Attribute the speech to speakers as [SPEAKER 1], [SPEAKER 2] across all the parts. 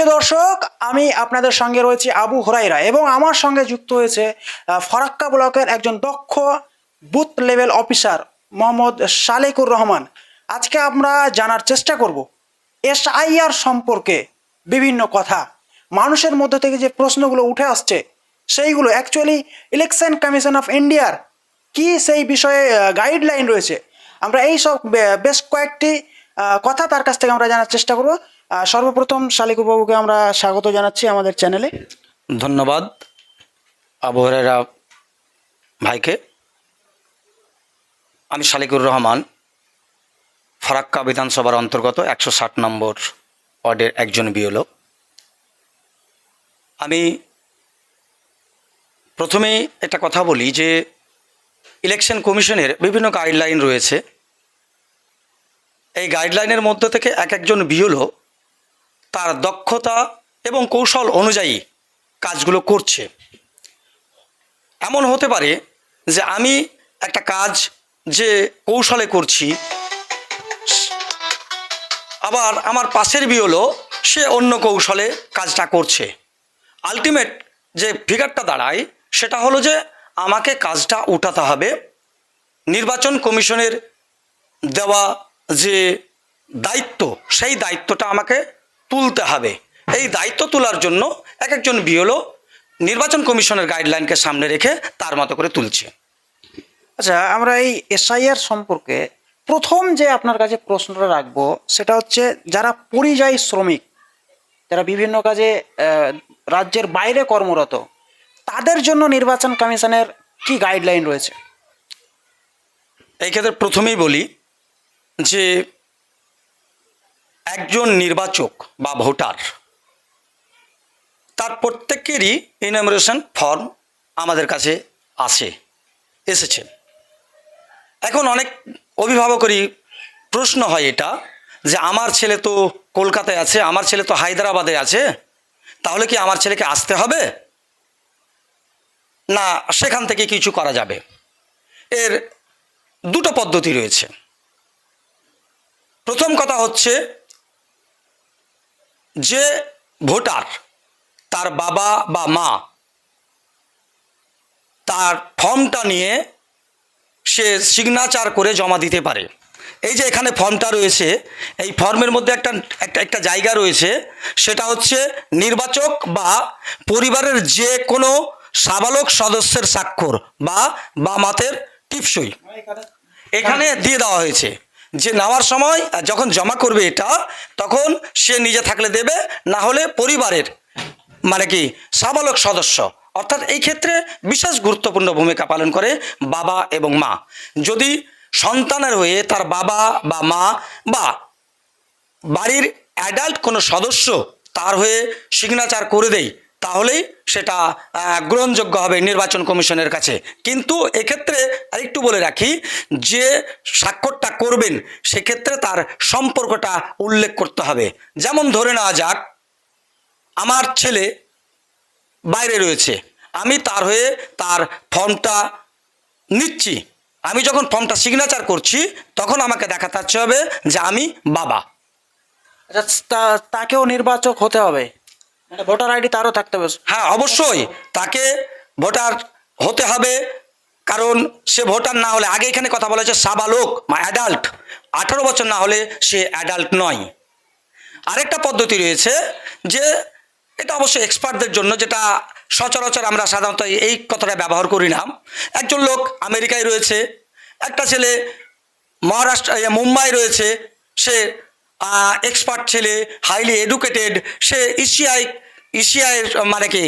[SPEAKER 1] প্রিয় দর্শক, আমি আপনাদের সঙ্গে রয়েছি আবু হরাইরা এবং আমার সঙ্গে যুক্ত হয়েছে ফরাক্কা ব্লকের একজন দক্ষ booth level officer Mohammad Shalekur Rahman. আজকে আমরা জানার চেষ্টা করব, এসআইআর সম্পর্কে বিভিন্ন কথা। মানুষের মধ্যে থেকে যে প্রশ্নগুলো উঠে আসছে, সেইগুলো অ্যাকচুয়ালি ইলেকশন কমিশন অফ ইন্ডিয়ার কি সেই বিষয়ে গাইডলাইন রয়েছে। আমরা এই সব বেশ কয়েকটি কথা তার কাছ থেকে আমরা জানার চেষ্টা করব। সর্বপ্রথম শালিকুর বাবুকে আমরা স্বাগত জানাচ্ছি আমাদের চ্যানেলে।
[SPEAKER 2] ধন্যবাদ আবহাওয়ারা ভাইকে। আমি শালিকুর রহমান, ফারাক্কা বিধানসভার অন্তর্গত একশো ষাট নম্বর ওয়ার্ডের একজন বিএলও। আমি প্রথমেই একটা কথা বলি যে, ইলেকশন কমিশনের বিভিন্ন গাইডলাইন রয়েছে। এই গাইডলাইনের মধ্যে থেকে এক একজন বিএলও তার দক্ষতা এবং কৌশল অনুযায়ী কাজগুলো করছে। এমন হতে পারে যে আমি একটা কাজ যে কৌশলে করছি, আবার আমার পাশের বিয়লো সে অন্য কৌশলে কাজটা করছে। আলটিমেট যে ফিগারটা দাঁড়ায়, সেটা হলো যে আমাকে কাজটা উঠাতে হবে। নির্বাচন কমিশনের দেওয়া যে দায়িত্ব, সেই দায়িত্বটা আমাকে তুলতে হবে। এই দায়িত্ব তোলার জন্য এক একজন বিএলও নির্বাচন কমিশনের গাইডলাইনকে সামনে রেখে তার মতো করে তুলছে।
[SPEAKER 1] আচ্ছা আমরা এই এসআইআর সম্পর্কে প্রথম যে আপনার কাছে প্রশ্নটা রাখব সেটা হচ্ছে যারা পরিযায়ী শ্রমিক যারা বিভিন্ন কাজে রাজ্যের বাইরে কর্মরত তাদের জন্য নির্বাচন কমিশনের কি গাইডলাইন রয়েছে?
[SPEAKER 2] এই ক্ষেত্রে প্রথমেই বলি যে একজন নির্বাচক বা ভোটার, তার প্রত্যেকেরই ইনামোরেশন ফর্ম আমাদের কাছে আসে, এসেছে। এখন অনেক অভিভাবকেরই প্রশ্ন হয় এটা, যে আমার ছেলে তো কলকাতায় আছে, আমার ছেলে তো হায়দ্রাবাদে আছে, তাহলে কি আমার ছেলেকে আসতে হবে? না, সেখান থেকে কিছু করা যাবে। এর দুটো পদ্ধতি রয়েছে। প্রথম কথা হচ্ছে যে ভোটার তার বাবা বা মা তার ফর্মটা নিয়ে সে সিগনেচার করে জমা দিতে পারে। এই যে এখানে ফর্মটা রয়েছে, এই ফর্মের মধ্যে একটা একটা একটা জায়গা রয়েছে, সেটা হচ্ছে নির্বাচক বা পরিবারের যে কোনো সাবালক সদস্যের স্বাক্ষর বা বামাতের টিপসই। এখানে দিয়ে দেওয়া হয়েছে। যে নেওয়ার সময় যখন জমা করবে এটা, তখন সে নিজে থাকলে দেবে, না হলে পরিবারের মানে কি সাবালক সদস্য। অর্থাৎ এই ক্ষেত্রে বিশেষ গুরুত্বপূর্ণ ভূমিকা পালন করে বাবা এবং মা। যদি সন্তানের হয়ে তার বাবা বা মা বা বাড়ির অ্যাডাল্ট কোনো সদস্য তার হয়ে সিগনেচার করে দেয় তাহলেই সেটা গ্রহণযোগ্য হবে নির্বাচন কমিশনের কাছে। কিন্তু এক্ষেত্রে আরেকটু বলে রাখি যে স্বাক্ষরটা করবেন, সেক্ষেত্রে তার সম্পর্কটা উল্লেখ করতে হবে। যেমন ধরে নেওয়া যাক, আমার ছেলে বাইরে রয়েছে, আমি তার হয়ে তার ফর্মটা নিচ্ছি। আমি যখন ফর্মটা সিগনেচার করছি, তখন আমাকে দেখাতে হবে যে আমি বাবা।
[SPEAKER 1] আচ্ছা তাকেও নির্বাচক হতে হবে? মানে ভোটার আইডি তারও থাকতে হবে।
[SPEAKER 2] হ্যাঁ অবশ্যই। তাকে ভোটার হতে হবে, কারণ সে ভোটার না হলে, আগে এখানে কথা বলা হচ্ছে সাবালক বা অ্যাডাল্ট। আঠারো বছর না হলে সে অ্যাডাল্ট নয়। আরেকটা পদ্ধতি রয়েছে যে, এটা অবশ্যই এক্সপার্টদের জন্য, যেটা সচরাচর আমরা সাধারণত এই কথাটা ব্যবহার করি না। একজন লোক আমেরিকায় রয়েছে, একটা ছেলে মহারাষ্ট্র মুম্বাই রয়েছে, সে এক্সপার্ট ছেলে হাইলি এডুকেটেড সে ইসিআই এশিয়ায় মানে কি,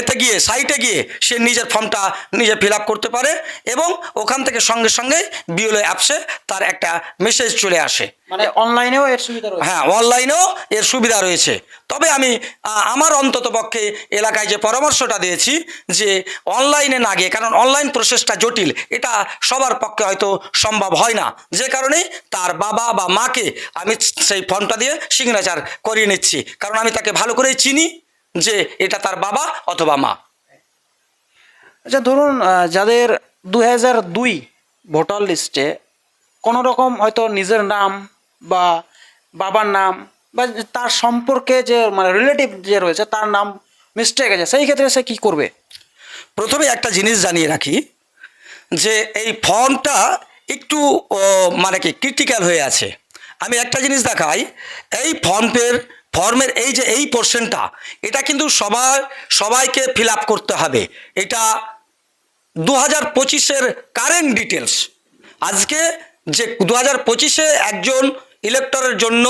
[SPEAKER 2] এতে গিয়ে সাইটে গিয়ে সে নিজের ফর্মটা নিজে ফিল করতে পারে এবং ওখান থেকে সঙ্গে সঙ্গে বিওলে অ্যাপসে তার একটা মেসেজ চলে আসে।
[SPEAKER 1] মানে অনলাইনেও এর সুবিধা রয়েছে।
[SPEAKER 2] হ্যাঁ অনলাইনেও এর সুবিধা রয়েছে। তবে আমি আমার অন্তত পক্ষে এলাকায় যে পরামর্শটা দিয়েছি যে অনলাইনে না গিয়ে কারণ অনলাইন প্রসেসটা জটিল এটা সবার পক্ষে হয়তো সম্ভব হয় না। যে কারণে তার বাবা বা মাকে আমি সেই ফর্মটা দিয়ে সিগনেচার করিয়ে নিচ্ছি। কারণ আমি তাকে ভালো করেই চিনি যে এটা তার বাবা অথবা মা।
[SPEAKER 1] আচ্ছা ধরুন যাদের দু হাজার দুই ভোটার লিস্টে কোনো রকম হয়তো নিজের নাম বা বাবার নাম বা তার সম্পর্কে যে মানে রিলেটিভ যে রয়েছে, তার নাম মিস্টেক আছে, সেই ক্ষেত্রে সে কী করবে?
[SPEAKER 2] প্রথমে একটা জিনিস জানিয়ে রাখি, যে এই ফর্মটা একটু মানে কি ক্রিটিক্যাল হয়ে আছে। আমি একটা জিনিস দেখাই, এই ফর্মের ফর্মের এই যে, এই পোর্শনটা এটা কিন্তু সবার, সবাইকে ফিল আপ করতে হবে। এটা দু হাজার পঁচিশের কারেন্ট ডিটেলস আজকে যে দু হাজার পঁচিশে একজন ইলেক্টরের জন্য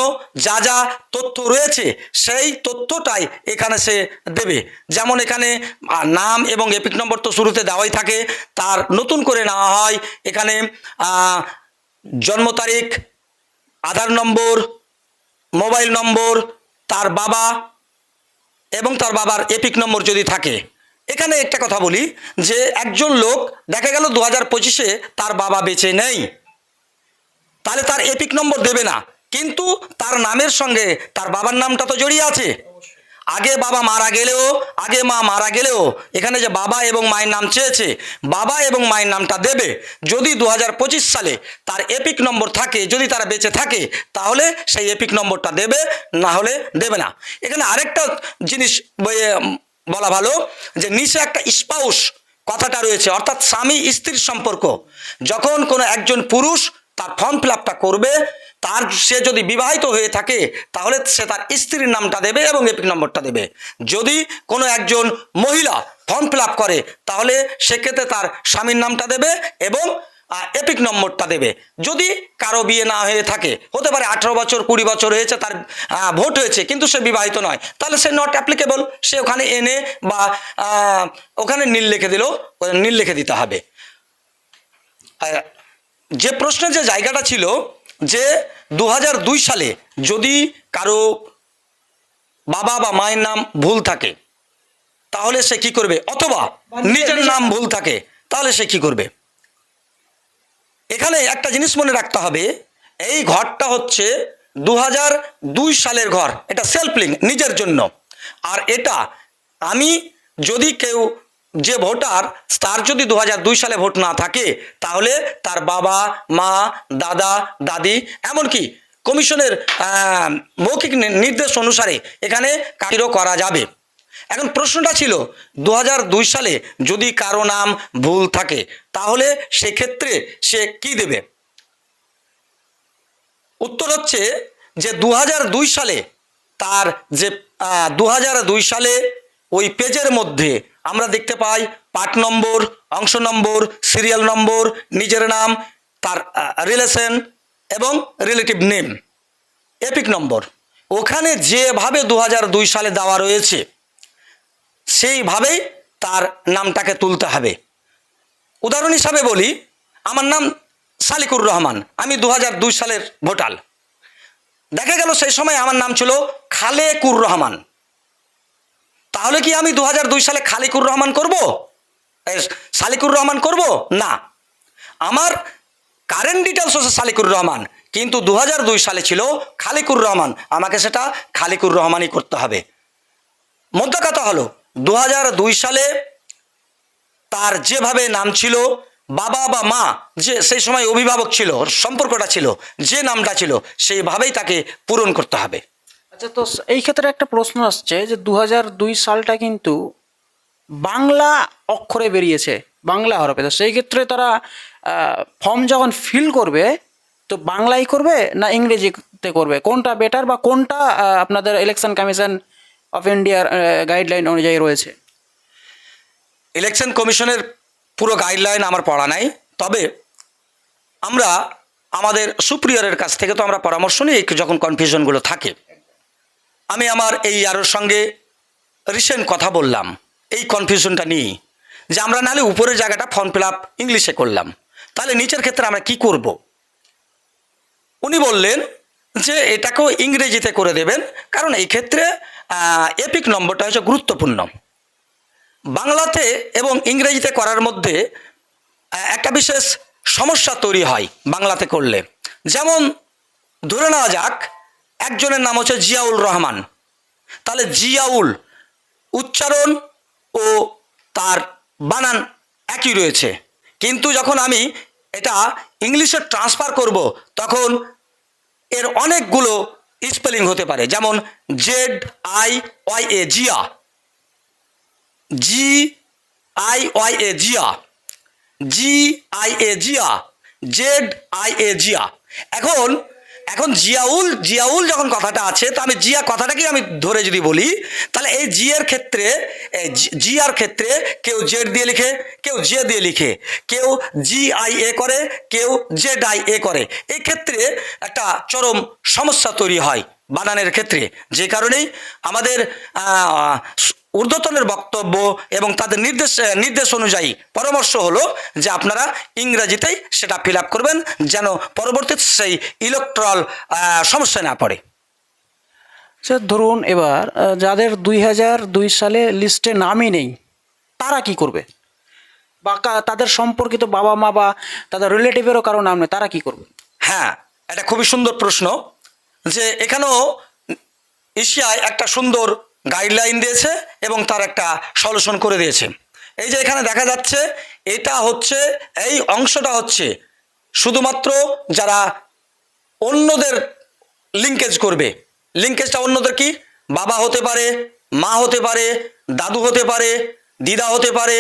[SPEAKER 2] যা যা তথ্য রয়েছে, সেই তথ্যটাই এখানে সে দেবে। যেমন এখানে নাম এবং এপিক নম্বর তো শুরুতে দেওয়াই থাকে। তার নতুন করে নেওয়া হয় এখানে জন্ম তারিখ, আধার নম্বর, মোবাইল নম্বর, তার বাবা এবং তার বাবার এপিক নম্বর যদি থাকে। এখানে একটা কথা বলি যে একজন লোক, দেখা গেল দু হাজার পঁচিশে তার বাবা বেঁচে নেই। তাহলে তার এপিক নম্বর দেবে না। কিন্তু তার নামের সঙ্গে তার বাবার নামটা তো জড়িয়ে আছে। আগে বাবা মারা গেলেও, আগে মা মারা গেলেও এখানে যে বাবা এবং মায়ের নাম চেয়েছে, বাবা এবং মায়ের নামটা দেবে। যদি দু হাজার পঁচিশ সালে তার এপিক নম্বর থাকে, যদি তারা বেঁচে থাকে, তাহলে সেই এপিক নম্বরটা দেবে, না হলে দেবে না। এখানে আরেকটা জিনিস বলা ভালো, যে নিচে একটা স্পাউস কথাটা রয়েছে, অর্থাৎ স্বামী স্ত্রীর সম্পর্ক। যখন কোনো একজন পুরুষ তার ফর্ম ফিল করবে, তার সে যদি বিবাহিত হয়ে থাকে, তাহলে সে তার স্ত্রীর নামটা দেবে এবং এপিক নম্বরটা দেবে। যদি কোনো একজন মহিলা ফর্ম ফিল করে, তাহলে সেক্ষেত্রে তার স্বামীর নামটা দেবে এবং এপিক নম্বরটা দেবে। যদি কারও বিয়ে না হয়ে থাকে, হতে পারে আঠারো বছর, কুড়ি বছর হয়েছে, তার ভোট হয়েছে, কিন্তু সে বিবাহিত নয়, তাহলে সে নট অ্যাপ্লিকেবল সে ওখানে এনে বা ওখানে নীল লিখে দিলেও নীল লিখে দিতে হবে। যে প্রশ্নের যে জায়গাটা ছিল যে দু হাজার দুই সালে যদি কারও বাবা বা মায়ের নাম ভুল থাকে, তাহলে সে কি করবে? অথবা নিজের নাম ভুল থাকে, তাহলে সে কি করবে? এখানে একটা জিনিস মনে রাখতে হবে, এই ঘরটা হচ্ছে দু সালের ঘর, এটা সেলফ নিজের জন্য। আর এটা আমি যদি কেউ যে ভোটার, তার যদি দু সালে ভোট না থাকে, তাহলে তার বাবা, মা, দাদা, দাদি, এমনকি কমিশনের মৌখিক নির্দেশ অনুসারে এখানে কাকিরও করা যাবে। এখন প্রশ্নটা ছিল দু হাজার দুই সালে যদি কারও নাম ভুল থাকে, তাহলে সেক্ষেত্রে সে কি দেবে? উত্তর হচ্ছে যে দু হাজার দুই সালে তার যে দু হাজার দুই সালে ওই পেজের মধ্যে আমরা দেখতে পাই পার্ট নম্বর, অংশ নম্বর, সিরিয়াল নম্বর, নিজের নাম, তার রিলেশন এবং রিলেটিভ নেম এপিক নম্বর ওখানে যেভাবে দু হাজার দুই সালে দেওয়া রয়েছে, সেইভাবেই তার নামটাকে তুলতে হবে। উদাহরণ হিসাবে বলি, আমার নাম সালিকুর রহমান, আমি দু হাজার দুই সালের ভোটার দেখা গেল সেই সময় আমার নাম ছিল খালেকুর রহমান। তাহলে কি আমি দু হাজার দুই সালে খালিকুর রহমান করব? সালিকুর রহমান করব? না। আমার কারেন্ট ডিটেলস হচ্ছে সালিকুর রহমান, কিন্তু দু হাজার দুই সালে ছিল খালিকুর রহমান। আমাকে সেটা খালিকুর রহমানই করতে হবে। মধ্য কথা হলো দু হাজার দুই সালে তার যেভাবে নাম ছিল, বাবা বা মা, যে সেই সময় অভিভাবক ছিল সম্পর্কটা ছিল, যে নামটা ছিল, সেইভাবেই তাকে পূরণ করতে হবে।
[SPEAKER 1] আচ্ছা তো এই ক্ষেত্রে একটা প্রশ্ন আসছে যে দু সালটা কিন্তু বাংলা অক্ষরে বেরিয়েছে, বাংলা হরফে। তো সেই ক্ষেত্রে তারা ফর্ম যখন ফিল করবে, তো বাংলাই করবে না ইংরেজিতে করবে? কোনটা বেটার বা কোনটা আপনাদের ইলেকশন কমিশন অফ ইন্ডিয়ার গাইডলাইন অনুযায়ী রয়েছে?
[SPEAKER 2] ইলেকশন কমিশনের পুরো গাইডলাইন আমার পড়া নাই। তবে আমরা আমাদের সুপ্রিয়রের কাছ থেকে তো আমরা পরামর্শ নিই, যখন কনফিউশনগুলো থাকে। আমি আমার এই আরোর সঙ্গে রিসেন্ট কথা বললাম। এই কনফিউশনটা নিয়ে যে আমরা নাহলে উপরের জায়গাটা ফর্ম ফিল আপ ইংলিশে করলাম। তাহলে নিচের ক্ষেত্রে আমরা কি করব? উনি বললেন যে এটাকেও ইংরেজিতে করে দেবেন, কারণ এই ক্ষেত্রে এপিক নম্বরটা হচ্ছে গুরুত্বপূর্ণ। বাংলাতে এবং ইংরেজিতে করার মধ্যে একটা বিশেষ সমস্যা তৈরি হয় বাংলাতে করলে। যেমন ধরে নেওয়া যাক একজনের নাম হচ্ছে জিয়াউল রহমান। তাহলে জিয়াউল উচ্চারণ ও তার বানান একই রয়েছে। কিন্তু যখন আমি এটা ইংলিশে ট্রান্সফার করব, তখন এর অনেকগুলো স্পেলিং হতে পারে। যেমন Z I Y A, Zia. G I Y A, Zia. G I A, Zia. Z I A, Zia. এখন এখন জিয়াউল জিয়াউল যখন কথাটা আছে, তো আমি জিয়া কথাটাকেই আমি ধরে যদি বলি, তাহলে এই জিয়ার ক্ষেত্রে জিয়ার ক্ষেত্রে কেউ জেড দিয়ে লিখে, কেউ জে দিয়ে লিখে, কেউ জি আই এ করে, কেউ জেড আই এ করে। এই ক্ষেত্রে একটা চরম সমস্যা তৈরি হয় বানানের ক্ষেত্রে। যে কারণেই আমাদের ঊর্ধ্বতনের বক্তব্য এবং তাদের নির্দেশ নির্দেশ অনুযায়ী পরামর্শ হলো যে আপনারা ইংরেজিতেই সেটা ফিল আপ করবেন যেন পরবর্তীতে সেই ইলেকট্রাল সমস্যা না পড়ে।
[SPEAKER 1] স্যার ধরুন এবার যাদের দুই হাজার দুই সালে লিস্টে নামই নেই তারা কি করবে? বা তাদের সম্পর্কিত বাবা মা বা তাদের রিলেটিভেরও কারও নাম নেই তারা কি করবে?
[SPEAKER 2] হ্যাঁ এটা খুবই সুন্দর প্রশ্ন যে এখানেও এশিয়ায় একটা সুন্দর গাইডলাইন দিয়েছে এবং তার একটা সলিউশন করে দিয়েছে। এই যে এখানে দেখা যাচ্ছে, এটা হচ্ছে, এই অংশটা হচ্ছে শুধুমাত্র যারা অন্যদের লিঙ্কেজ করবে। লিঙ্কেজটা অন্যদের কি? বাবা হতে পারে, মা হতে পারে, দাদু হতে পারে, দিদা হতে পারে,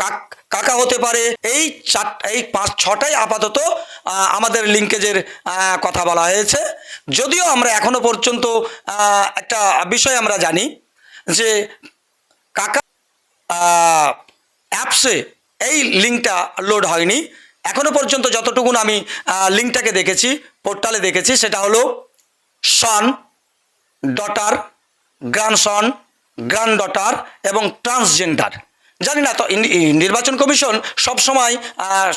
[SPEAKER 2] কাক, কাকা হতে পারে। এই চার, এই পাঁচ, ছটাই আপাতত আমাদের লিঙ্কেজের কথা বলা হয়েছে। যদিও আমরা এখনও পর্যন্ত একটা বিষয় আমরা জানি যে কাকা অ্যাপসে এই লিঙ্কটা লোড হয়নি। এখনও পর্যন্ত যতটুকুন আমি লিঙ্কটাকে দেখেছি, পোর্টালে দেখেছি, সেটা হলো son daughter grandson grand daughter এবং ট্রান্সজেন্ডার। জানি না, তো নির্বাচন কমিশন সব সময়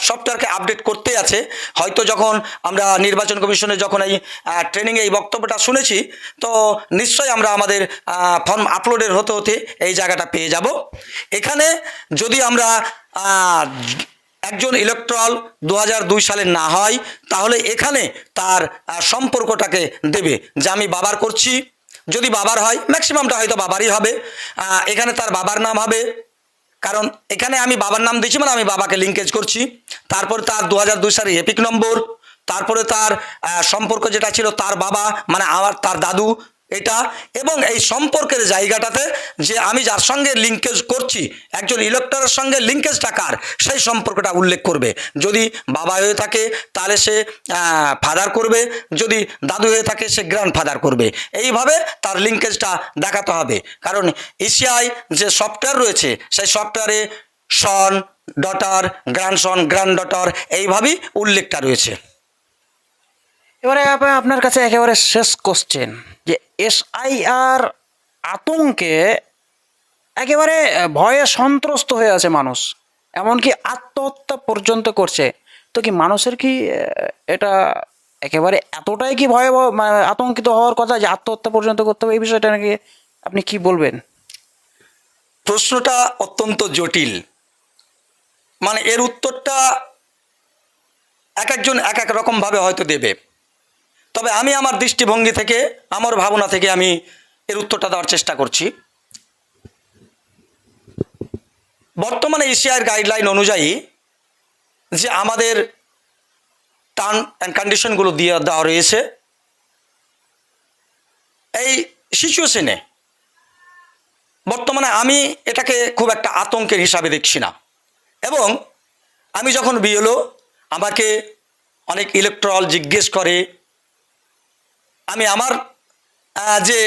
[SPEAKER 2] সফটওয়্যারকে আপডেট করতে আছে। হয়তো যখন আমরা নির্বাচন কমিশনে যখন এই ট্রেনিংয়ে এই বক্তব্যটা শুনেছি, তো নিশ্চয়ই আমরা আমাদের ফর্ম আপলোডের হতে হতে এই জায়গাটা পেয়ে যাব। এখানে যদি আমরা একজন ইলেকট্রাল দু দুই সালে না হয়, তাহলে এখানে তার সম্পর্কটাকে দেবে যে আমি বাবার করছি। যদি বাবার হয় ম্যাক্সিমামটা হয়তো বাবারই হবে। এখানে তার বাবার নাম হবে। কারণ এখানে আমি বাবার নাম দিয়েছি মানে আমি বাবাকে লিঙ্কেজ করছি। তারপরে তার দু হাজার দুই সালের এপিক নম্বর তারপরে তার সম্পর্ক যেটা ছিল তার বাবা মানে আমার, তার দাদু এটা এবং এই সম্পর্কের জায়গাটাতে যে আমি যার সঙ্গে লিঙ্কেজ করছি, একজন ইলেকটরের সঙ্গে লিঙ্কেজটা কার, সেই সম্পর্কটা উল্লেখ করবে। যদি বাবা হয়ে থাকে, তাহলে সে ফাদার করবে। যদি দাদু হয়ে থাকে, সে গ্র্যান্ড ফাদার করবে। এইভাবে তার লিঙ্কেজটা দেখাতে হবে। কারণ এশিয়ায় যে সফটওয়্যার রয়েছে, সেই সফটওয়্যারে son daughter grandson grand daughter এইভাবেই উল্লেখটা রয়েছে।
[SPEAKER 1] এবারে আপ- আপনার কাছে একেবারে শেষ কোশ্চেন যে এসআইআর আতঙ্কে একেবারে ভয়ে সন্ত্রস্ত হয়ে আছে মানুষ। এমনকি আত্মহত্যা পর্যন্ত করছে। তো কি মানুষের কি এটা একেবারে এতটাই কি ভয়াবহ মানে আতঙ্কিত হওয়ার কথা যে আত্মহত্যা পর্যন্ত করতে হবে? এই বিষয়টা নাকি আপনি কি বলবেন?
[SPEAKER 2] প্রশ্নটা অত্যন্ত জটিল। মানে এর উত্তরটা এক একজন এক এক রকমভাবে হয়তো দেবে। তবে আমি আমার দৃষ্টিভঙ্গি থেকে, আমার ভাবনা থেকে আমি এর উত্তরটা দেওয়ার চেষ্টা করছি। বর্তমানে এশিয়ার গাইডলাইন অনুযায়ী যে আমাদের টার্ম অ্যান্ড কন্ডিশনগুলো দিয়ে দেওয়া রয়েছে, এই সিচুয়েশনে বর্তমানে আমি এটাকে খুব একটা আতঙ্কের হিসাবে দেখছি না। এবং আমি যখন বিয়েলো আমাকে অনেক ইলেকট্রল জিজ্ঞেস করে আমি আমার যে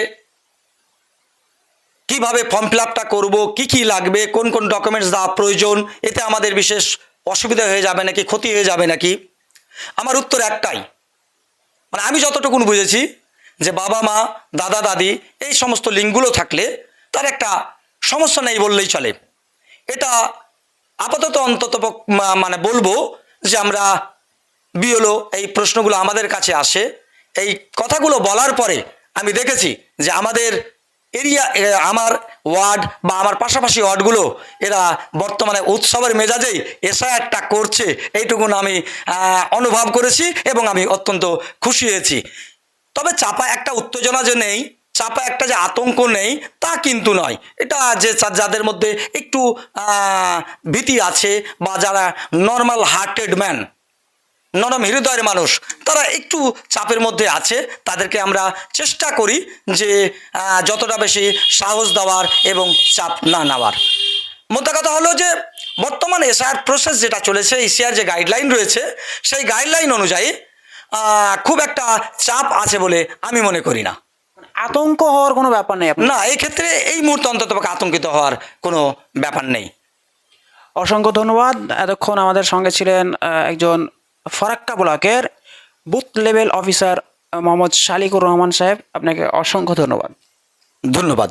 [SPEAKER 2] কীভাবে ফর্ম ফিল আপটা করব, কী কী লাগবে, কোন কোন ডকুমেন্টস দেওয়া প্রয়োজন, এতে আমাদের বিশেষ অসুবিধা হয়ে যাবে নাকি, ক্ষতি হয়ে যাবে নাকি? আমার উত্তর একটাই। মানে আমি যতটুকুন বুঝেছি, যে বাবা মা, দাদা দাদি, এই সমস্ত লিঙ্কগুলো থাকলে তার একটা সমস্যা নেই বললেই চলে। এটা আপাতত অন্তত মানে বলব যে আমরা বিওলো এই প্রশ্নগুলো আমাদের কাছে আসে। এই কথাগুলো বলার পরে আমি দেখেছি যে আমাদের এরিয়া আমার ওয়ার্ড বা আমার পাশাপাশি ওয়ার্ডগুলো এরা বর্তমানে উৎসবের মেজাজেই এসআইআরটা করছে। এইটুকুন আমি অনুভব করেছি এবং আমি অত্যন্ত খুশি হয়েছি। তবে চাপা একটা উত্তেজনা যে নেই, চাপা একটা যে আতঙ্ক নেই, তা কিন্তু নয়। এটা যে যাদের মধ্যে একটু ভীতি আছে বা যারা নর্মাল হার্টেড ম্যান নরম হৃদয়ের মানুষ। তারা একটু চাপের মধ্যে আছে। তাদেরকে আমরা চেষ্টা করি যে যতটা বেশি সাহস দেওয়ার এবং চাপ না নেওয়ার। মোদ্দা কথা হলো যে বর্তমানে এসআর প্রসেস যেটা চলেছে এশিয়ার যে গাইডলাইন রয়েছে সেই গাইডলাইন অনুযায়ী খুব একটা চাপ আছে বলে আমি মনে করি না।
[SPEAKER 1] আতঙ্ক হওয়ার কোনো ব্যাপার নেই
[SPEAKER 2] না এই ক্ষেত্রে এই মুহূর্তে অন্তত আতঙ্কিত হওয়ার কোনো ব্যাপার নেই।
[SPEAKER 1] অসংখ্য ধন্যবাদ। এতক্ষণ আমাদের সঙ্গে ছিলেন একজন ফরাক্কা ব্লকের booth level officer Mohammad Shalikur Rahman সাহেব আপনাকে অসংখ্য ধন্যবাদ।
[SPEAKER 2] ধন্যবাদ।